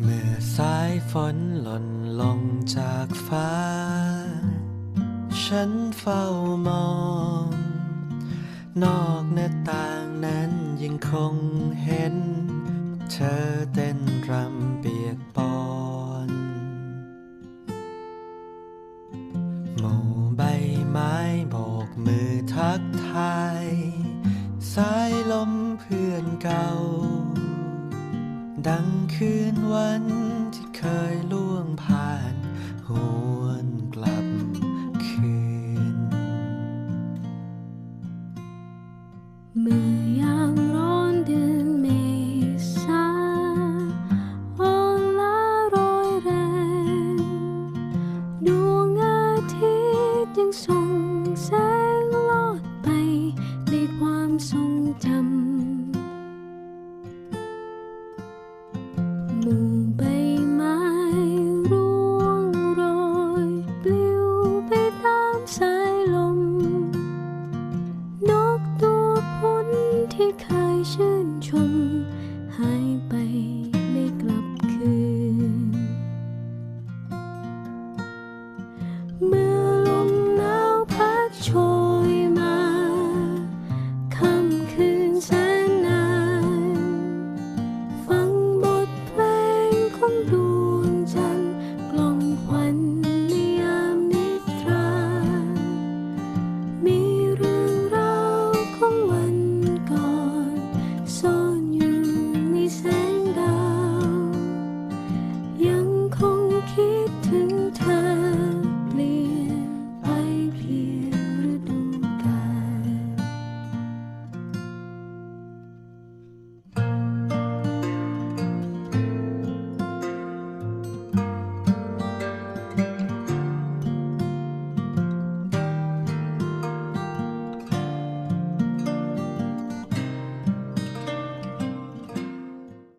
เมื่อสายฝนหล่นลงจากฟ้า ฉันเฝ้ามอง นอกหน้าต่างนั้นยังคงเห็น เธอเต้นรำเปียกปอนหมู่ใบไม้โบกมือทักทาย สายลมเพื่อนเก่า ดังคืนวันที่เคยล่วงผ่านหวนกลับคืนเมื่อ ที่เคยชื่นชม không